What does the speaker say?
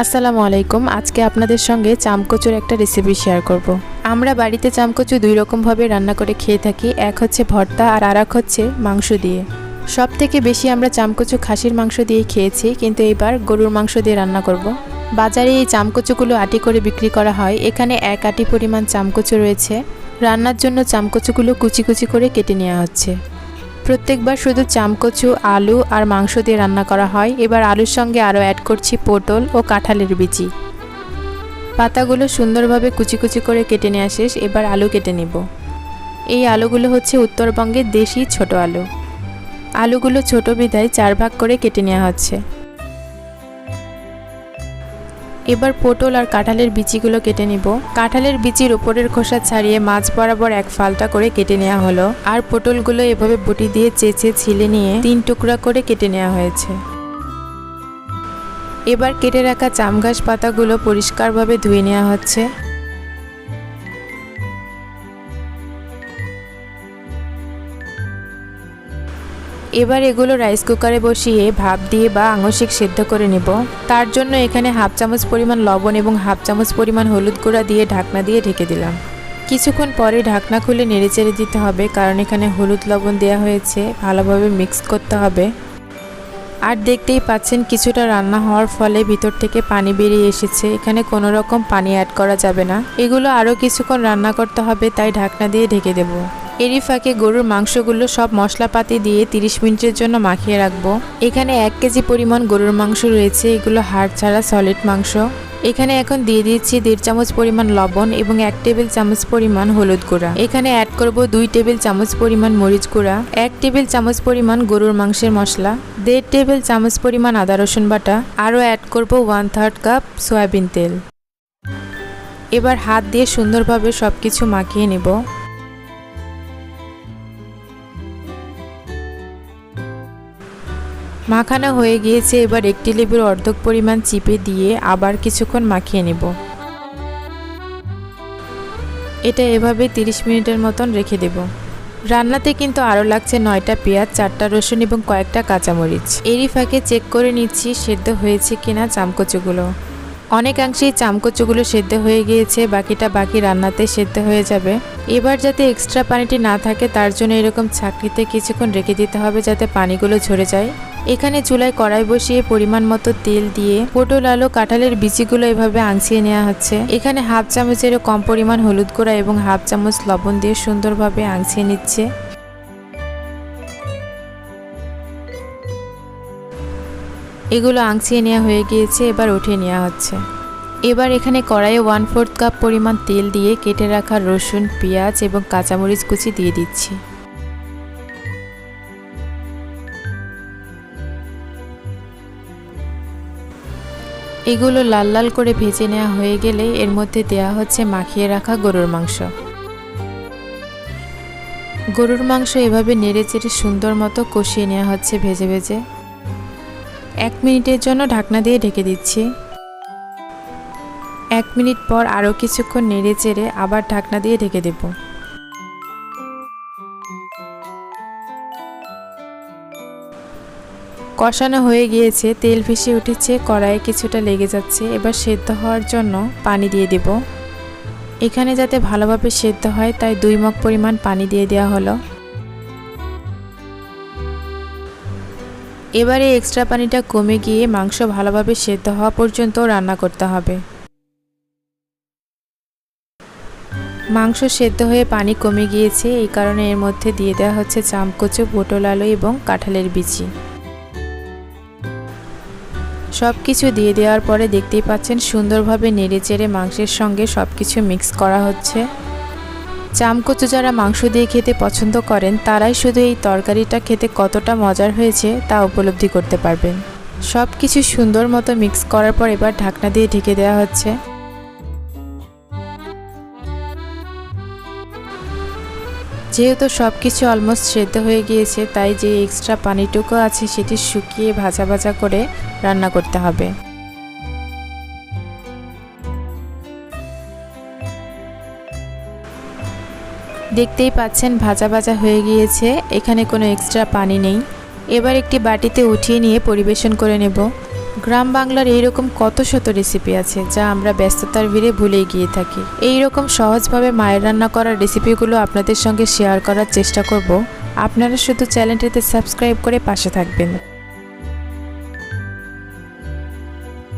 আসসালামু আলাইকুম। আজকে আপনাদের সঙ্গে চামকচুর একটা রেসিপি শেয়ার করব। আমরা বাড়িতে চামকচু দুই রকমভাবে রান্না করে খেয়ে থাকি। এক হচ্ছে ভর্তা আর আর হচ্ছে মাংস দিয়ে। সব থেকে বেশি আমরা চামকচু খাসির মাংস দিয়ে খেয়েছি, কিন্তু এবার গরুর মাংস দিয়ে রান্না করব। বাজারে এই চামকচুগুলো আটি করে বিক্রি করা হয়। এখানে এক আটি পরিমাণ চামকচু রয়েছে। রান্নার জন্য চামকচুগুলো কুচি কুচি করে কেটে নেওয়া হচ্ছে। প্রত্যেকবার শুধু চামকচু, আলু আর মাংস দিয়ে রান্না করা হয়। এবার আলুর সঙ্গে আরও অ্যাড করছি পটল ও কাঁঠালের বিচি। পাতাগুলো সুন্দরভাবে কুচি কুচি করে কেটে নেওয়া শেষ, এবার আলু কেটে নেব। এই আলুগুলো হচ্ছে উত্তরবঙ্গের দেশি ছোট আলু। আলুগুলো ছোট বিধায় চার ভাগ করে কেটে নেওয়া হচ্ছে। এবার পটল আর কাঁঠালের বিচিগুলো কেটে নিব। কাঁঠালের বিচির ওপরের খোসা ছাড়িয়ে মাছ বরাবর এক ফালটা করে কেটে নেওয়া হলো। আর পটলগুলো এভাবে বটি দিয়ে চেঁচে ছিলে নিয়ে তিন টুকরা করে কেটে নেওয়া হয়েছে। এবার কেটে রাখা চামঘাস পাতাগুলো পরিষ্কারভাবে ধুয়ে নেওয়া হচ্ছে। এবার এগুলো রাইস কুকারে বসিয়ে ভাপ দিয়ে বা আঙশিক সেদ্ধ করে নেব। তার জন্য এখানে হাফ চামচ পরিমাণ লবণ এবং হাফ চামচ পরিমাণ হলুদ গুঁড়া দিয়ে ঢাকনা দিয়ে ঢেকে দিলাম। কিছুক্ষণ পরে ঢাকনা খুলে নেড়েচেড়ে দিতে হবে কারণ এখানে হলুদ লবণ দেওয়া হয়েছে, ভালোভাবে মিক্স করতে হবে। আর দেখতেই পাচ্ছেন কিছুটা রান্না হওয়ার ফলে ভিতর থেকে পানি বেরিয়ে এসেছে, এখানে কোনো রকম পানি অ্যাড করা যাবে না। এগুলো আরও কিছুক্ষণ রান্না করতে হবে, তাই ঢাকনা দিয়ে ঢেকে দেবো। এরই ফাঁকে গরুর মাংসগুলো সব মশলাপাতি দিয়ে 30 মিনিটের জন্য মাখিয়ে রাখব। এখানে এক কেজি পরিমাণ গরুর মাংস রয়েছে, এগুলো হাড় ছাড়া সলিড মাংস। এখানে এখন দিয়ে দিচ্ছি দেড় চামচ পরিমাণ লবণ এবং এক টেবিল চামচ পরিমাণ হলুদ গুঁড়া। এখানে অ্যাড করব দুই টেবিল চামচ পরিমাণ মরিচ গুঁড়া, এক টেবিল চামচ পরিমাণ গরুর মাংসের মশলা, দেড় টেবিল চামচ পরিমাণ আদা রসুন বাটা, আরও অ্যাড করব ওয়ান থার্ড কাপ সয়াবিন তেল। এবার হাত দিয়ে সুন্দরভাবে সব কিছু মাখিয়ে নেব। মাখানো হয়ে গিয়েছে, এবার একটি লেবুর অর্ধেক পরিমাণ চিপে দিয়ে আবার কিছুক্ষণ মাখিয়ে নেব। এটা এভাবে 30 মিনিটের মতন রেখে দেব। রান্নাতে কিন্তু আরও লাগছে নয়টা পেঁয়াজ, চারটা রসুন এবং কয়েকটা কাঁচামরিচ। এরই ফাঁকে চেক করে নিচ্ছি সেদ্ধ হয়েছে কিনা চামকচুগুলো। অনেকাংশেই চামকচুগুলো সেদ্ধ হয়ে গিয়েছে, বাকিটা বাকি রান্নাতে সেদ্ধ হয়ে যাবে। এবার যাতে এক্সট্রা পানিটি না থাকে, তার জন্য এরকম ছাকনিতে কিছুক্ষণ রেখে দিতে হবে যাতে পানিগুলো ঝরে যায়। এখানে চুলায় কড়াই বসিয়ে পরিমাণ মতো তেল দিয়ে পটল, আলু, কাঁঠালের বিচিগুলো এভাবে আংছিয়ে নেওয়া হচ্ছে। এখানে হাফ চামচেরও কম পরিমাণ হলুদ গুঁড়া এবং হাফ চামচ লবণ দিয়ে সুন্দরভাবে আংছিয়ে নিচ্ছে। এগুলো আংছিয়ে নেওয়া হয়ে গিয়েছে, এবার উঠিয়ে নেওয়া হচ্ছে। এবার এখানে কড়াইয়ে ওয়ান ফোর্থ কাপ পরিমাণ তেল দিয়ে কেটে রাখা রসুন, পেঁয়াজ এবং কাঁচামরিচ কুচি দিয়ে দিচ্ছি। এগুলো লাল লাল করে ভেজে নেওয়া হয়ে গেলে এর মধ্যে দেয়া হচ্ছে মাখিয়ে রাখা গরুর মাংস। গরুর মাংস এভাবে নেড়ে চেড়ে সুন্দর মতো কষিয়ে নেওয়া হচ্ছে ভেজে ভেজে। এক মিনিটের জন্য ঢাকনা দিয়ে ঢেকে দিচ্ছি। এক মিনিট পর আরও কিছুক্ষণ নেড়ে চেড়ে আবার ঢাকনা দিয়ে ঢেকে দেবো। কষানো হয়ে গিয়েছে, তেল ভেসে উঠেছে, কড়াইয়ে কিছুটা লেগে যাচ্ছে। এবার সেদ্ধ হওয়ার জন্য পানি দিয়ে দেব। এখানে যাতে ভালোভাবে সেদ্ধ হয়, তাই দুই মগ পরিমাণ পানি দিয়ে দেওয়া হলো। এবারে এক্সট্রা পানিটা কমে গিয়ে মাংস ভালোভাবে সেদ্ধ হওয়া পর্যন্ত রান্না করতে হবে। মাংস সেদ্ধ হয়ে পানি কমে গিয়েছে, এই কারণে এর মধ্যে দিয়ে দেওয়া হচ্ছে চামকচু, পটল আলু এবং কাঁঠালের বিচি। সব কিছু দিয়ে দেওয়ার পরে দেখতেই পাচ্ছেন সুন্দরভাবে নেড়ে চেড়ে মাংসের সঙ্গে সব কিছু মিক্স করা হচ্ছে। চামকচু যারা মাংস দিয়ে খেতে পছন্দ করেন, তারাই শুধু এই তরকারিটা খেতে কতটা মজার হয়েছে তা উপলব্ধি করতে পারবেন। সব কিছু সুন্দর মতো মিক্স করার পর এবার ঢাকনা দিয়ে ঢেকে দেওয়া হচ্ছে। যেহেতু সব কিছু অলমোস্ট সেদ্ধ হয়ে গিয়েছে, তাই যে এক্সট্রা পানিটুকু আছে সেটি শুকিয়ে ভাজা ভাজা করে রান্না করতে হবে। দেখতেই পাচ্ছেন ভাজা ভাজা হয়ে গিয়েছে, এখানে কোনো এক্সট্রা পানি নেই। এবার একটি বাটিতে উঠিয়ে নিয়ে পরিবেশন করে নেব। গ্রাম বাংলার এইরকম কত শত রেসিপি আছে যা আমরা ব্যস্ততার ভিড়ে ভুলে গিয়ে থাকি। এই রকম সহজভাবে মায়ের রান্না করার রেসিপিগুলো আপনাদের সঙ্গে শেয়ার করার চেষ্টা করব। আপনারা শুধু চ্যানেলটিতে সাবস্ক্রাইব করে পাশে থাকবেন।